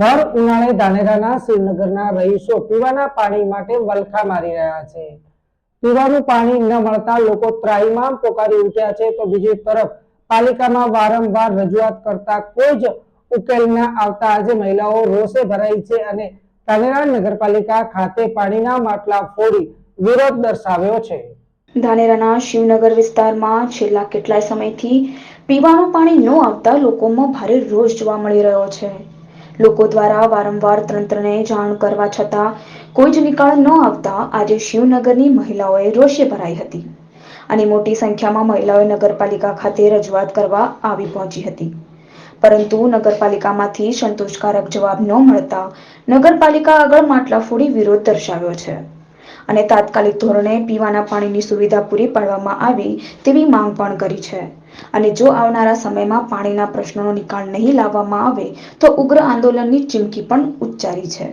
ભર ઉનાળે ધાનેરાના શિવનગરના રહીશો પીવાના પાણી માટે વલખા મારી રહ્યા છે. પીવાનું પાણી ન મળતા લોકો ત્રાહિમામ પોકારી ઉઠ્યા છે તો બીજી તરફ પાલિકામાં વારંવાર રજૂઆત કરતા કોઈ જ ઉકેલ ન આવતા આજે મહિલાઓ રોષે ભરાઈ છે અને ધાનેરા નગરપાલિકા ખાતે પાણીના માટલા ફોડી વિરોધ દર્શાવ્યો છે. ધાનેરાના શિવનગર વિસ્તારમાં છેલ્લા કેટલાય સમયથી પીવાનું પાણી ન આવતા લોકોમાં ભારે રોષ જોવા મળી રહ્યો છે. લોકો દ્વારા વારંવાર તંત્રને જાણ કરવા છતાં કોઈ જ નિકાળ ન આવતા આજે શિવનગરની મહિલાઓએ રોષે ભરાઈ હતી અને મોટી સંખ્યામાં મહિલાઓએ નગરપાલિકા ખાતે રજૂઆત કરવા આવી પહોંચી હતી. પરંતુ નગરપાલિકામાંથી સંતોષકારક જવાબ ન મળતા નગરપાલિકા આગળ માટલા ફોડી વિરોધ દર્શાવ્યો છે. અને તાત્કાલિક ધોરણે પીવાના પાણીની સુવિધા પૂરી પાડવામાં આવે તેવી માંગ પણ કરી છે. અને જો આવનારા સમયમાં પાણીના પ્રશ્નોનો નિકાલ નહીં લાવવામાં આવે તો ઉગ્ર આંદોલનની ચીમકી પણ ઉચ્ચારી છે.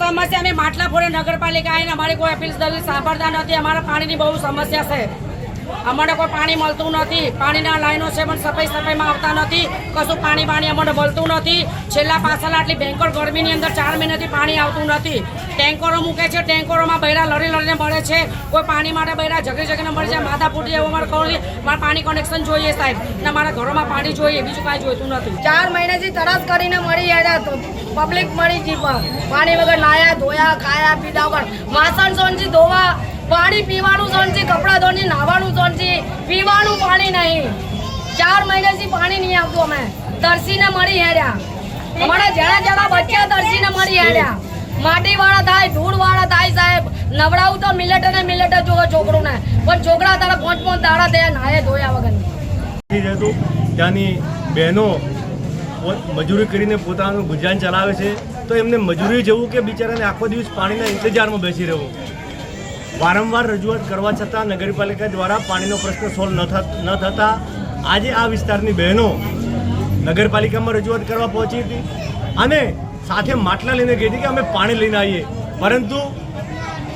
સમસ્યા અમે માટલા ફોડે નગરપાલિકા આવીને અમારી કોઈ અપીલ દલીલ સાંભળતા નથી. અમારા પાણીની બહુ સમસ્યા છે. અમને કોઈ પાણી મળતું નથી. પાણીના લાઈનો છે પણ સફાઈ સફાઈમાં આવતા નથી. કશું પાણી પાણી અમને મળતું નથી. છેલ્લા પાછળ આટલી ભયંકર ગરમીની અંદર ચાર મહિનાથી પાણી આવતું નથી. ટેન્કરો મૂકે છે, ટેન્કરોમાં બૈરા લડી લડીને મળે છે. કોઈ પાણી માટે બૈરા ઝઘડી ઝઘડીને મળે છે. માથા ફૂટી એવું અમારે કહું મારે પાણી કનેક્શન જોઈએ સાહેબ. ને મારા ઘરોમાં પાણી જોઈએ, બીજું કાંઈ જોઈતું નથી. ચાર મહિનાથી તરસ કરીને મળી ગયા પબ્લિક મળી પાણી. વગર નાયા, ધોયા, ખાયા, પીધા વગર. વાસણ સોનથી ધોવા પાણી પીવાનું સોનથી કપડાં ધોની નાવાનું છે, પીવાનું પાણી નહીં. ચાર મહિનાથી પાણી નહીં આવતું અમે. તરસીને મળી હેર્યા. અમારા જેણા જેવા બચ્ચા તરસીને મળી હેર્યા. માટી વાળા થાય ધૂળ વાળા થાય સાહેબ. નવડાવું તો મિલેટ ને મિલેટ જોવે છોકરોને. પણ છોકરા તારા પાંચ પાંચ દાડા થયા નાયે ધોયા વગર ત્યાંની બહેનો મજૂરી કરીને પોતાનું ગુજરાન ચલાવે છે. તો એમને મજૂરી જવું કે બિચારાને આખો દિવસ પાણીના ઇંતજારમાં બેસી રહેવું. વારંવાર રજૂઆત કરવા છતાં નગરપાલિકા દ્વારા પાણીનો પ્રશ્ન સોલ્વ ન ન થતાં આજે આ વિસ્તારની બહેનો નગરપાલિકામાં રજૂઆત કરવા પહોંચી હતી અને સાથે માટલા લઈને ગઈ હતી કે અમે પાણી લઈને આવીએ. પરંતુ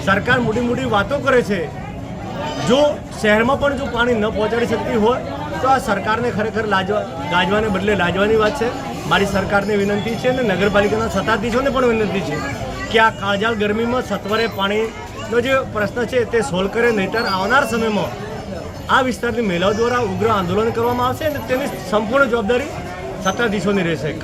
સરકાર મોટી મોટી વાતો કરે છે. જો શહેરમાં પણ જો પાણી ન પહોંચાડી શકતી હોય, તો આ સરકારને ખરેખર લાજવા ગાજવાને બદલે લાજવાની વાત છે. મારી સરકારને વિનંતી છે અને નગરપાલિકાના સત્તાધીશોને પણ વિનંતી છે કે આ કાળજાળ ગરમીમાં સત્વરે પાણીનો જે પ્રશ્ન છે તે સોલ્વ કરે, નહીતર આવનાર સમયમાં આ વિસ્તારની મહિલાઓ દ્વારા ઉગ્ર આંદોલન કરવામાં આવશે અને તેની સંપૂર્ણ જવાબદારી સત્તાધીશોની રહેશે.